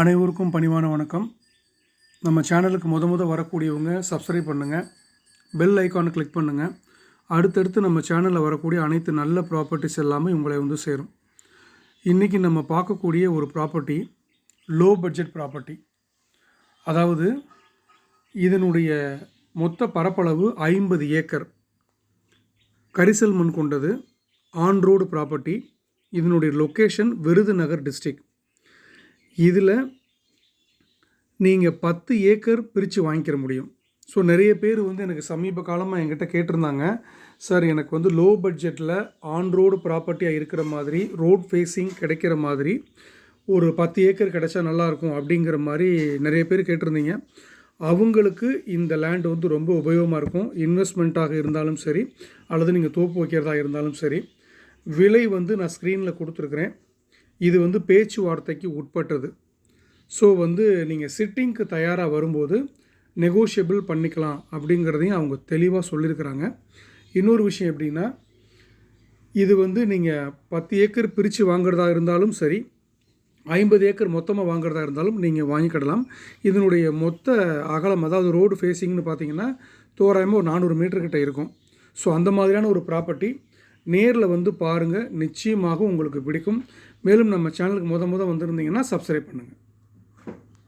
அனைவருக்கும் பணிவான வணக்கம். நம்ம சேனலுக்கு முத முத வரக்கூடியவங்க சப்ஸ்கிரைப் பண்ணுங்கள் பெல் ஐக்கானை கிளிக் பண்ணுங்கள் அடுத்தடுத்து நம்ம சேனலில் வரக்கூடிய அனைத்து நல்ல ப்ராப்பர்ட்டிஸ் எல்லாமே உங்களை வந்து சேரும். இன்றைக்கி நம்ம பார்க்கக்கூடிய ஒரு ப்ராப்பர்ட்டி லோ பட்ஜெட் ப்ராப்பர்ட்டி அதாவது இதனுடைய மொத்த பரப்பளவு ஐம்பது ஏக்கர். கரிசல் மண் கொண்டது ஆன் ரோடு ப்ராப்பர்ட்டி இதனுடைய லொக்கேஷன் விருதுநகர் டிஸ்ட்ரிக்ட் இதில் நீங்கள் பத்து ஏக்கர் பிரித்து வாங்கிக்கிற முடியும். ஸோ நிறைய பேர் வந்து எனக்கு சமீப காலமாக என்கிட்ட கேட்டிருந்தாங்க. சார் எனக்கு வந்து லோ பட்ஜெட்டில் ஆன் ரோடு ப்ராப்பர்ட்டியாக இருக்கிற மாதிரி ரோட் ஃபேஸிங் கிடைக்கிற மாதிரி ஒரு பத்து ஏக்கர் கிடைச்சா நல்லாயிருக்கும் அப்படிங்கிற மாதிரி நிறைய பேர் கேட்டிருந்தீங்க. அவங்களுக்கு இந்த லேண்ட் வந்து ரொம்ப உபயோகமாக இருக்கும். இன்வெஸ்ட்மெண்ட்டாக இருந்தாலும் சரி அல்லது நீங்கள் தோப்பு வைக்கிறதா இருந்தாலும் சரி. விலை வந்து நான் ஸ்க்ரீனில் கொடுத்துருக்குறேன். இது வந்து பேச்சுவார்த்தைக்கு உட்பட்டது. ஸோ வந்து நீங்கள் சிட்டிங்க்கு தயாராக வரும்போது நெகோஷியபிள் பண்ணிக்கலாம் அப்படிங்கிறதையும் அவங்க தெளிவாக சொல்லியிருக்கிறாங்க இன்னொரு விஷயம் எப்படின்னா இது வந்து நீங்கள் பத்து ஏக்கர் பிரித்து வாங்குறதா இருந்தாலும் சரி ஐம்பது ஏக்கர் மொத்தமாக வாங்குறதா இருந்தாலும் நீங்கள் வாங்கிக்கிடலாம். இதனுடைய மொத்த அகலம் அதாவது ரோடு ஃபேஸிங்னு பார்த்தீங்கன்னா தோராயமாக ஒரு நானூறு மீட்டர்கிட்ட இருக்கும். ஸோ அந்த மாதிரியான ஒரு ப்ராப்பர்ட்டி நேரில் வந்து பாருங்கள் நிச்சயமாக உங்களுக்கு பிடிக்கும். மேலும் நம்ம சேனலுக்கு முத முத வந்திருந்தீங்கன்னா சப்ஸ்கிரைப் பண்ணுங்கள்